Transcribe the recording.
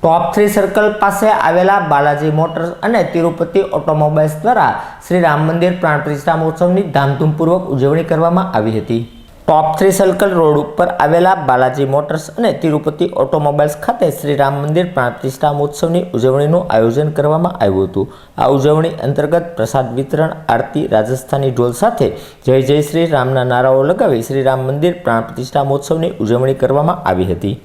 Top three circle પાસે આવેલા Balaji motors અને તિરુપતિ ઓટોમોબાઈલ્સ દ્વારા શ્રી રામ મંદિર પ્રાણ પ્રતિષ્ઠા મહોત્સવની ધામધૂમપૂર્વક ઉજવણી કરવામાં આવી હતી. ટોપ થ્રી સર્કલ રોડ ઉપર આવેલા બાલાજી મોટર્સ અને તિરુપતિ ઓટોમોબાઈલ્સ ખાતે શ્રી રામ મંદિર પ્રાણ પ્રતિષ્ઠા મહોત્સવની ઉજવણીનું આયોજન કરવામાં આવ્યું હતું. આ ઉજવણી અંતર્ગત પ્રસાદ વિતરણ, આરતી, રાજસ્થાની ઢોલ સાથે જય જય શ્રી રામના નારાઓ લગાવી શ્રી રામ મંદિર પ્રાણ પ્રતિષ્ઠા મહોત્સવની ઉજવણી કરવામાં આવી હતી.